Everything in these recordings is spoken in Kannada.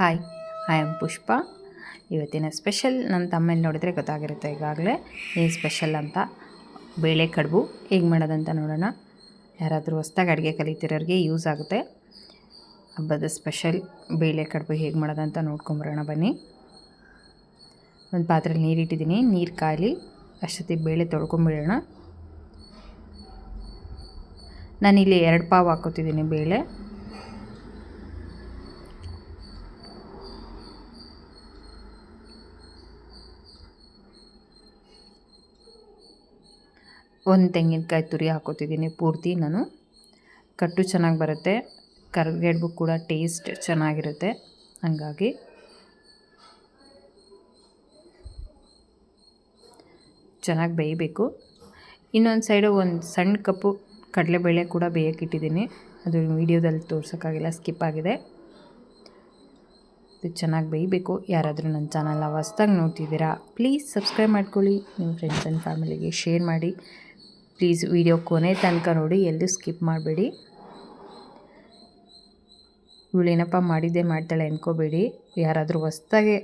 ಹಾಯ್ ಐ ಆಮ್ ಪುಷ್ಪ ಇವತ್ತಿನ ಸ್ಪೆಷಲ್ ನನ್ನ ತಮ್ಮಲ್ಲಿ ನೋಡಿದರೆ ಗೊತ್ತಾಗಿರುತ್ತೆ ಈಗಾಗಲೇ. ಏನು ಸ್ಪೆಷಲ್ ಅಂತ. ಬೇಳೆ ಕಡುಬು ಹೇಗೆ ಮಾಡೋದಂತ ನೋಡೋಣ. ಯಾರಾದರೂ ಹೊಸ್ದಾಗಿ ಅಡುಗೆ ಕಲಿತಿರೋರಿಗೆ ಯೂಸ್ ಆಗುತ್ತೆ. ಹಬ್ಬದ ಸ್ಪೆಷಲ್ ಬೇಳೆ ಕಡುಬು ಹೇಗೆ ಮಾಡೋದಂತ ನೋಡ್ಕೊಂಬರೋಣ ಬನ್ನಿ. ಒಂದು ಪಾತ್ರೆಲಿ ನೀರಿಟ್ಟಿದ್ದೀನಿ. ನೀರು ಕಾಯಲಿ ಅಷ್ಟೊತ್ತಿಗೆ ಬೇಳೆ ತೊಳ್ಕೊಂಬಿಡೋಣ. ನಾನಿಲ್ಲಿ ಎರಡು ಪಾವು ಹಾಕೋತಿದ್ದೀನಿ ಬೇಳೆ. ಒಂದು ತೆಂಗಿನಕಾಯಿ ತುರಿ ಹಾಕೋತಿದ್ದೀನಿ ಪೂರ್ತಿ ನಾನು. ಕಟ್ಟು ಚೆನ್ನಾಗಿ ಬರುತ್ತೆ. ಕರ್ಗೆಡ್ಬು ಕೂಡ ಟೇಸ್ಟ್ ಚೆನ್ನಾಗಿರುತ್ತೆ. ಹಂಗಾಗಿ ಚೆನ್ನಾಗಿ ಬೇಯಬೇಕು. ಇನ್ನೊಂದು ಸೈಡು ಒಂದು ಸಣ್ಣ ಕಪ್ಪು ಕಡಲೆಬೇಳೆ ಕೂಡ ಬೇಯಕ್ಕಿಟ್ಟಿದ್ದೀನಿ ಅದು ವೀಡಿಯೋದಲ್ಲಿ ತೋರ್ಸೋಕ್ಕಾಗಿಲ್ಲ ಸ್ಕಿಪ್ ಆಗಿದೆ. ಇದು ಚೆನ್ನಾಗಿ ಬೇಯಬೇಕು. ಯಾರಾದರೂ ನನ್ನ ಚಾನಲ್ನ ಹೊಸ್ದಾಗಿ ನೋಡ್ತಿದ್ದೀರಾ ಪ್ಲೀಸ್ ಸಬ್ಸ್ಕ್ರೈಬ್ ಮಾಡ್ಕೊಳ್ಳಿ. ನಿಮ್ಮ ಫ್ರೆಂಡ್ಸ್ ಆ್ಯಂಡ್ ಫ್ಯಾಮಿಲಿಗೆ ಶೇರ್ ಮಾಡಿ. ಪ್ಲೀಸ್ ವಿಡಿಯೋ ಕೊನೆ ತನಕ ನೋಡಿ, ಎಲ್ಲೂ ಸ್ಕಿಪ್ ಮಾಡಬೇಡಿ. ಇವಳೇನಪ್ಪ ಮಾಡಿದ್ದೇ ಮಾಡ್ತಾಳೆ ಅಂದ್ಕೋಬೇಡಿ ಯಾರಾದರೂ ಹೊಸ್ದಾಗೆ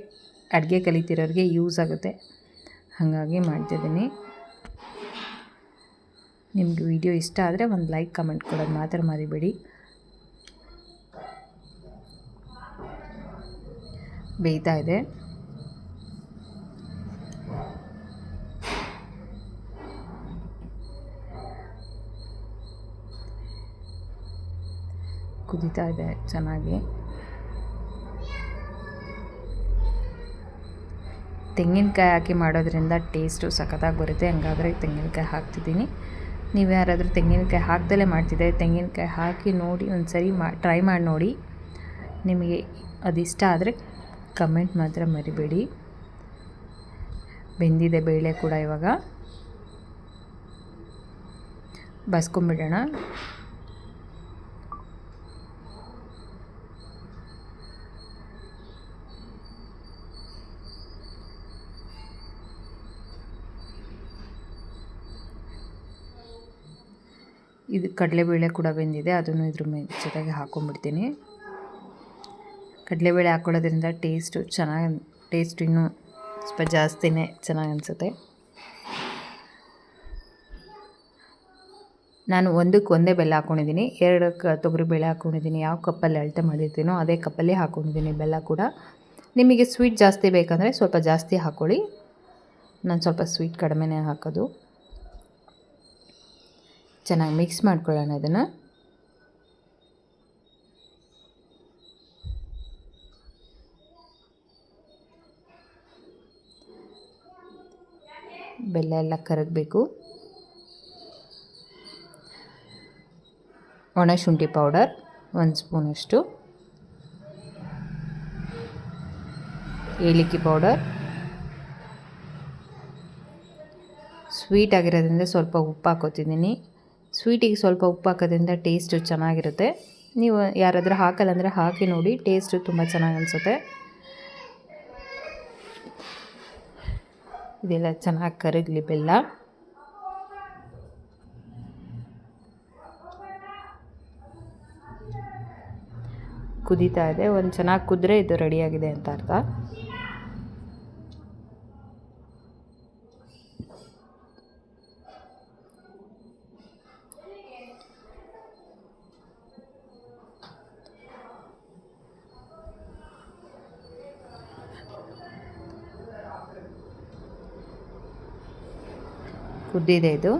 ಅಡುಗೆ ಕಲಿತಿರೋರಿಗೆ ಯೂಸ್ ಆಗುತ್ತೆ. ಹಾಗಾಗಿ ಮಾಡ್ತಿದ್ದೀನಿ ನಿಮಗೆ ವಿಡಿಯೋ ಇಷ್ಟ ಆದರೆ ಒಂದು ಲೈಕ್, ಕಮೆಂಟ್ ಕೊಡೋದು ಮಾತ್ರ ಮರಿಬೇಡಿ. ಬೇಯ್ತಾ ಇದೆ. ಕುದೀತಾ ಇದೆ ಚೆನ್ನಾಗಿ. ತೆಂಗಿನಕಾಯಿ ಹಾಕಿ ಮಾಡೋದ್ರಿಂದ ಟೇಸ್ಟು ಸಖತ್ತಾಗಿ ಬರುತ್ತೆ. ಹಂಗಾದ್ರೆ ತೆಂಗಿನಕಾಯಿ ಹಾಕ್ತಿದ್ದೀನಿ. ನೀವು ಯಾರಾದರೂ ತೆಂಗಿನಕಾಯಿ ಹಾಕ್ದಲೇ ಮಾಡ್ತಿದ್ದರೆ ತೆಂಗಿನಕಾಯಿ ಹಾಕಿ ನೋಡಿ ಒಂದು ಸರಿ ಮಾ, ಟ್ರೈ ಮಾಡಿ ನೋಡಿ. ನಿಮಗೆ ಅದು ಇಷ್ಟ ಆದರೆ ಕಮೆಂಟ್ ಮಾತ್ರ ಮರಿಬೇಡಿ. ಬೆಂದಿದೆ ಬೇಳೆ ಕೂಡ ಇವಾಗ. ಬಸ್ಕೊಂಬಿಡೋಣ. ಇದು ಕಡಲೆಬೇಳೆ ಕೂಡ ಬೆಂದಿದೆ, ಅದನ್ನು ಇದ್ರ ಮೇ, ಜೊತೆಗೆ ಹಾಕೊಂಡ್ಬಿಡ್ತೀನಿ. ಕಡಲೆಬೇಳೆ ಹಾಕ್ಕೊಳ್ಳೋದ್ರಿಂದ ಟೇಸ್ಟು ಚೆನ್ನಾಗಿ, ಟೇಸ್ಟ್ ಇನ್ನೂ ಸ್ವಲ್ಪ ಜಾಸ್ತಿನೇ ಚೆನ್ನಾಗಿ ಅನಿಸುತ್ತೆ. ನಾನು ಒಂದಕ್ಕೆ ಒಂದೇ ಬೆಲ್ಲ ಹಾಕ್ಕೊಂಡಿದ್ದೀನಿ ಎರಡು ಕ ತೊಗರಿ ಬೇಳೆ ಹಾಕ್ಕೊಂಡಿದ್ದೀನಿ ಯಾವ ಕಪ್ಪಲ್ಲಿ ಅಳತೆ ಮಾಡಿರ್ತೀನೋ ಅದೇ ಕಪ್ಪಲ್ಲಿ ಹಾಕ್ಕೊಂಡಿದ್ದೀನಿ ಬೆಲ್ಲ ಕೂಡ. ನಿಮಗೆ ಸ್ವೀಟ್ ಜಾಸ್ತಿ ಬೇಕಂದರೆ ಸ್ವಲ್ಪ ಜಾಸ್ತಿ ಹಾಕ್ಕೊಳ್ಳಿ ನಾನು ಸ್ವಲ್ಪ ಸ್ವೀಟ್ ಕಡಿಮೆನೇ ಹಾಕೋದು. ಚೆನ್ನಾಗಿ ಮಿಕ್ಸ್ ಮಾಡ್ಕೊಳ್ಳೋಣ ಅದನ್ನು ಬೆಲ್ಲ ಎಲ್ಲ ಕರಗಬೇಕು. ಒಣಶುಂಠಿ ಪೌಡರ್ ಒಂದು ಸ್ಪೂನಷ್ಟು. ಏಲಕ್ಕಿ ಪೌಡರ್. ಸ್ವೀಟ್ ಆಗಿರೋದ್ರಿಂದ ಸ್ವಲ್ಪ ಉಪ್ಪು ಹಾಕೋತಿದ್ದೀನಿ ಸ್ವೀಟಿಗೆ ಸ್ವಲ್ಪ ಉಪ್ಪು ಹಾಕೋದ್ರಿಂದ ಟೇಸ್ಟು ಚೆನ್ನಾಗಿರುತ್ತೆ. ನೀವು ಯಾರಾದರೂ ಹಾಕಲ್ಲ ಅಂದರೆ ಹಾಕಿ ನೋಡಿ, ಟೇಸ್ಟು ತುಂಬ ಚೆನ್ನಾಗಿ ಅನಿಸುತ್ತೆ. ಇದೆಲ್ಲ ಚೆನ್ನಾಗಿ ಕರಗಲಿ ಬೆಲ್ಲ. ಕುದೀತಾ ಇದೆ. ಒಂದು ಚೆನ್ನಾಗಿ ಕುದ್ರೆ ಇದು ರೆಡಿಯಾಗಿದೆ ಅಂತ ಅರ್ಥ. ಕುದ್ದಿದೆ ಇದು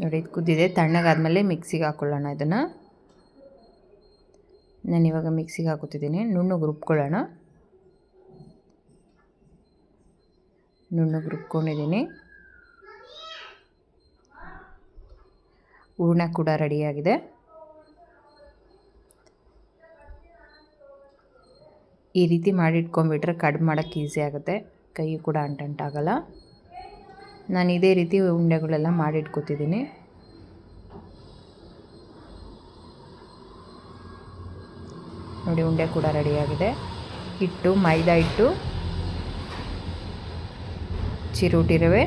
ನೋಡಿ, ಇದು ಕುದ್ದಿದೆ. ತಣ್ಣಗಾದ್ಮೇಲೆ ಮಿಕ್ಸಿಗೆ ಹಾಕ್ಕೊಳ್ಳೋಣ ಇದನ್ನು. ನಾನು ಇವಾಗ ಮಿಕ್ಸಿಗೆ ಹಾಕುತ್ತಿದ್ದೀನಿ. ನುಣ್ಣಗೆ ರುಬ್ಕೊಳ್ಳೋಣ ನುಣ್ಣಗೆ ರುಬ್ಕೊಂಡಿದ್ದೀನಿ ಹೂರ್ಣ ಕೂಡ ರೆಡಿಯಾಗಿದೆ ಈ ರೀತಿ ಮಾಡಿಟ್ಕೊಂಬಿಟ್ರೆ ಕಡ್ಮೆ ಮಾಡೋಕ್ಕೆ ಈಸಿ ಆಗುತ್ತೆ. ಕೈ ಕೂಡ ಅಂಟಂಟಾಗಲ್ಲ. ನಾನು ಇದೇ ರೀತಿ ಉಂಡೆಗಳೆಲ್ಲ ಮಾಡಿಟ್ಕೋತಿದ್ದೀನಿ ನೋಡಿ ಉಂಡೆ ಕೂಡ ರೆಡಿಯಾಗಿದೆ ಹಿಟ್ಟು, ಮೈದಾ ಹಿಟ್ಟು, ಚಿರೋಟಿ ರವೆ,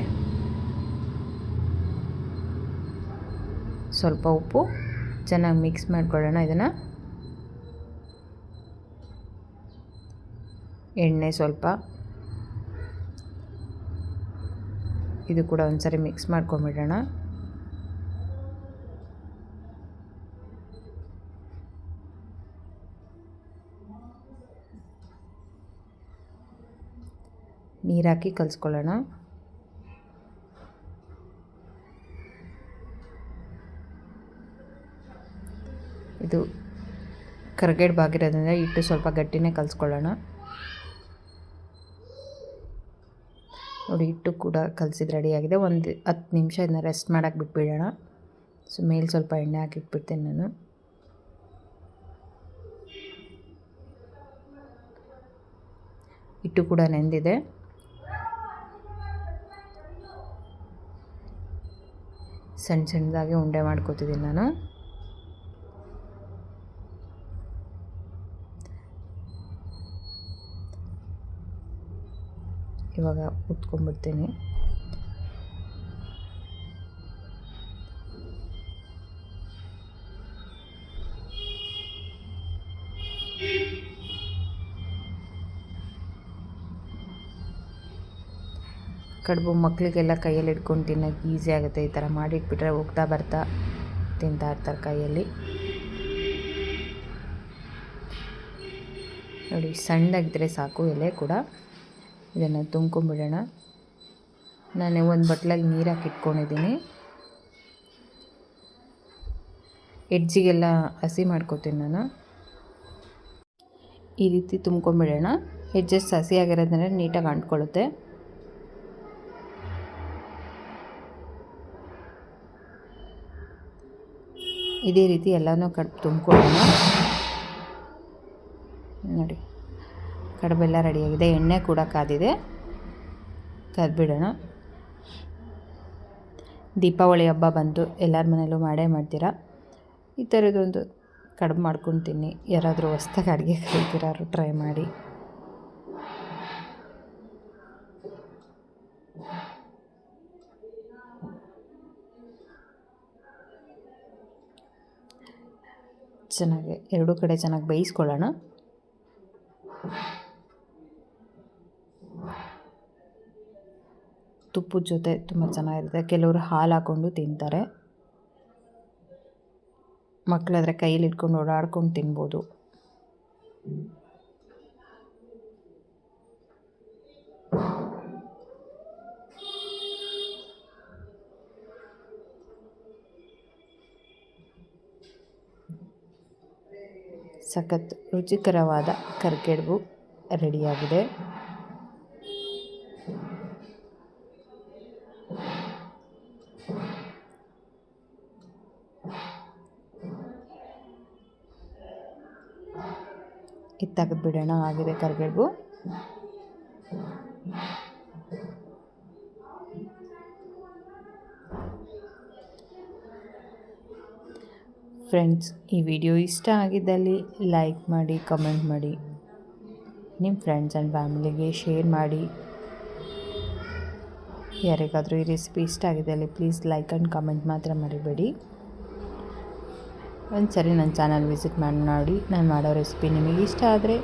ಸ್ವಲ್ಪ ಉಪ್ಪು. ಚೆನ್ನಾಗಿ ಮಿಕ್ಸ್ ಮಾಡ್ಕೊಳ್ಳೋಣ ಇದನ್ನು. ಎಣ್ಣೆ ಸ್ವಲ್ಪ. ಇದು ಕೂಡ ಒಂದ್ಸರಿ ಮಿಕ್ಸ್ ಮಾಡ್ಕೊಂಬಿಡೋಣ ನೀರಾಕಿ ಕಲಿಸ್ಕೊಳ್ಳೋಣ. ಇದು ಕರ್ಗೇಡ್ ಬಾಗಿರೋದ್ರಿಂದ ಇಟ್ಟು ಸ್ವಲ್ಪ ಗಟ್ಟಿನೇ ಕಲಿಸ್ಕೊಳ್ಳೋಣ. ನೋಡಿ, ಹಿಟ್ಟು ಕೂಡ ಕಲಸಿದ್ದು ರೆಡಿಯಾಗಿದೆ ಒಂದು ಹತ್ತು ನಿಮಿಷ ಇದನ್ನ ರೆಸ್ಟ್ ಮಾಡೋಕೆ ಬಿಟ್ಬಿಡೋಣ. ಸೊ, ಮೇಲೆ ಸ್ವಲ್ಪ ಎಣ್ಣೆ ಹಾಕಿಟ್ಬಿಡ್ತೀನಿ ನಾನು. ಹಿಟ್ಟು ಕೂಡ ನೆಂದಿದೆ. ಸಣ್ಣ ಸಣ್ಣದಾಗಿ ಉಂಡೆ ಮಾಡ್ಕೋತಿದ್ದೀನಿ ನಾನು. ಇವಾಗ ಉತ್ಕೊಂಡ್ಬಿಡ್ತೀನಿ ಕಡುಬು ಮಕ್ಕಳಿಗೆಲ್ಲ ಕೈಯಲ್ಲಿ ಇಟ್ಕೊಂಡು ತಿನ್ನೋಕೆ ಈಸಿ ಆಗುತ್ತೆ. ಈ ಥರ ಮಾಡಿಟ್ಬಿಟ್ರೆ ಹೋಗ್ತಾ ಬರ್ತಾ ತಿಂತಾ ಇರ್ತಾರೆ ಕೈಯಲ್ಲಿ. ನೋಡಿ ಸಣ್ಣದಾಗಿದ್ದರೆ ಸಾಕು ಎಲೆ ಕೂಡ. ಇದನ್ನು ತುಂಬ್ಕೊಂಬಿಡೋಣ. ನಾನು ಒಂದು ಬಟ್ಲಲ್ಲಿ ನೀರು ಹಾಕಿಟ್ಕೊಂಡಿದ್ದೀನಿ. ಎಡ್ಜಿಗೆಲ್ಲ ಹಸಿ ಮಾಡ್ಕೋತೀನಿ ನಾನು. ಈ ರೀತಿ ತುಂಬ್ಕೊಂಬಿಡೋಣ. ಎಡ್ಜಸ್ ಹಸಿ ಆಗಿರೋದನ್ನ ನೀಟಾಗಿ ಅಂಟ್ಕೊಳ್ಳುತ್ತೆ. ಇದೇ ರೀತಿ ಎಲ್ಲನೂ ಕಟ್ ತುಂಬ್ಕೊಳ್ಳೋಣ. ನೋಡಿ. ಕಡುಬೆಲ್ಲ ರೆಡಿಯಾಗಿದೆ, ಎಣ್ಣೆ ಕೂಡ ಕಾದಿದೆ. ಕದ್ಬಿಡೋಣ. ದೀಪಾವಳಿ ಹಬ್ಬ ಬಂತು ಎಲ್ಲರ ಮನೇಲೂ ಮಾಡೇ ಮಾಡ್ತೀರಾ? ಈ ಥರದ್ದೊಂದು ಕಡುಬು ಮಾಡ್ಕೊತೀನಿ ಯಾರಾದರೂ ಹೊಸ್ದಾಗಿ ಅಡುಗೆ ಕಲಿತಿರಾರು ಟ್ರೈ ಮಾಡಿ. ಚೆನ್ನಾಗಿ, ಎರಡೂ ಕಡೆ ಚೆನ್ನಾಗಿ ಬೇಯಿಸ್ಕೊಳ್ಳೋಣ. ತುಪ್ಪದ ಜೊತೆ ತುಂಬ ಚೆನ್ನಾಗಿರುತ್ತೆ. ಕೆಲವರು ಹಾಲು ಹಾಕ್ಕೊಂಡು ತಿಂತಾರೆ. ಮಕ್ಕಳಾದರೆ ಕೈಯಲ್ಲಿ ಇಟ್ಕೊಂಡು ಓಡಾಡ್ಕೊಂಡು ತಿನ್ಬೋದು. ಸಖತ್ ರುಚಿಕರವಾದ ಕರ್ಕೆಡ್ಬು ರೆಡಿಯಾಗಿದೆ. ಇದು ಬಿಡೋಣ ಆಗಿದೆ ಕರಿಬೇವು. ಫ್ರೆಂಡ್ಸ್, ಈ ವಿಡಿಯೋ ಇಷ್ಟ ಆಗಿದ್ದಲ್ಲಿ ಲೈಕ್ ಮಾಡಿ, ಕಮೆಂಟ್ ಮಾಡಿ. ನಿಮ್ಮ ಫ್ರೆಂಡ್ಸ್ ಆ್ಯಂಡ್ ಫ್ಯಾಮಿಲಿಗೆ ಶೇರ್ ಮಾಡಿ. ಯಾರಿಗಾದರೂ ಈ ರೆಸಿಪಿ ಇಷ್ಟ ಆಗಿದ್ದಲ್ಲಿ ಪ್ಲೀಸ್ ಲೈಕ್ ಆ್ಯಂಡ್ ಕಮೆಂಟ್ ಮಾತ್ರ ಮರಿಬೇಡಿ. ಒಂದು ಸರಿ ನನ್ನ ಚಾನಲ್ ವಿಸಿಟ್ ಮಾಡಿ, ನೋಡಿ, ನಾನು ಮಾಡೋ ರೆಸಿಪಿ ನಿಮಗೆ ಇಷ್ಟ ಆದರೆ.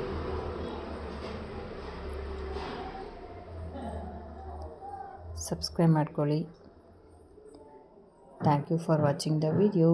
ಸಬ್ಸ್ಕ್ರೈಬ್ ಮಾಡ್ಕೊಳ್ಳಿ. Thank you for watching the video.